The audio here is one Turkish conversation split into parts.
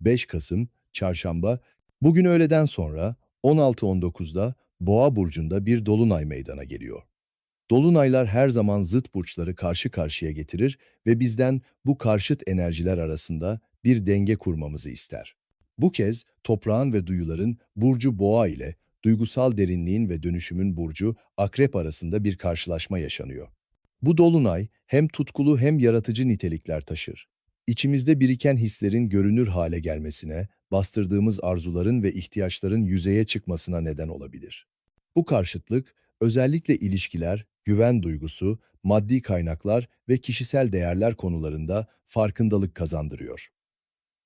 5 Kasım, Çarşamba, bugün öğleden sonra 16.19'da Boğa burcunda bir dolunay meydana geliyor. Dolunaylar her zaman zıt burçları karşı karşıya getirir ve bizden bu karşıt enerjiler arasında bir denge kurmamızı ister. Bu kez toprağın ve duyuların burcu Boğa ile duygusal derinliğin ve dönüşümün burcu Akrep arasında bir karşılaşma yaşanıyor. Bu dolunay hem tutkulu hem yaratıcı nitelikler taşır. İçimizde biriken hislerin görünür hale gelmesine, bastırdığımız arzuların ve ihtiyaçların yüzeye çıkmasına neden olabilir. Bu karşıtlık, özellikle ilişkiler, güven duygusu, maddi kaynaklar ve kişisel değerler konularında farkındalık kazandırıyor.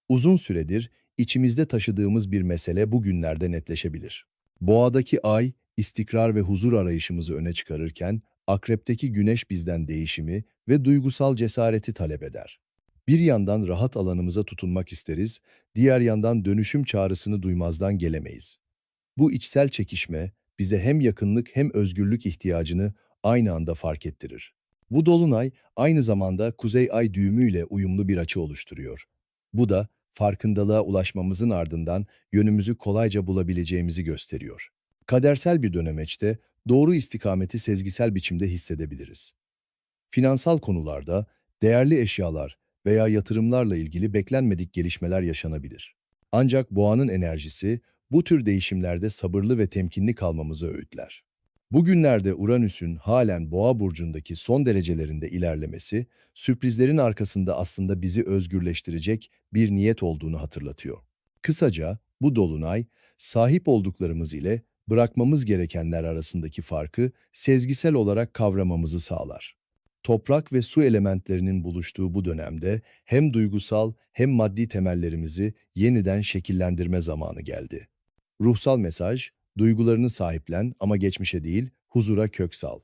Uzun süredir içimizde taşıdığımız bir mesele bugünlerde netleşebilir. Boğadaki ay, istikrar ve huzur arayışımızı öne çıkarırken, akrepteki güneş bizden değişimi ve duygusal cesareti talep eder. Bir yandan rahat alanımıza tutunmak isteriz, diğer yandan dönüşüm çağrısını duymazdan gelemeyiz. Bu içsel çekişme bize hem yakınlık hem özgürlük ihtiyacını aynı anda fark ettirir. Bu dolunay aynı zamanda kuzey ay düğümüyle uyumlu bir açı oluşturuyor. Bu da farkındalığa ulaşmamızın ardından yönümüzü kolayca bulabileceğimizi gösteriyor. Kadersel bir dönemeçte doğru istikameti sezgisel biçimde hissedebiliriz. Finansal konularda değerli eşyalar veya yatırımlarla ilgili beklenmedik gelişmeler yaşanabilir. Ancak boğanın enerjisi bu tür değişimlerde sabırlı ve temkinli kalmamızı öğütler. Bugünlerde Uranüs'ün halen Boğa burcundaki son derecelerinde ilerlemesi, sürprizlerin arkasında aslında bizi özgürleştirecek bir niyet olduğunu hatırlatıyor. Kısaca bu dolunay sahip olduklarımız ile bırakmamız gerekenler arasındaki farkı sezgisel olarak kavramamızı sağlar. Toprak ve su elementlerinin buluştuğu bu dönemde hem duygusal hem maddi temellerimizi yeniden şekillendirme zamanı geldi. Ruhsal mesaj, duygularını sahiplen ama geçmişe değil, huzura kök sal.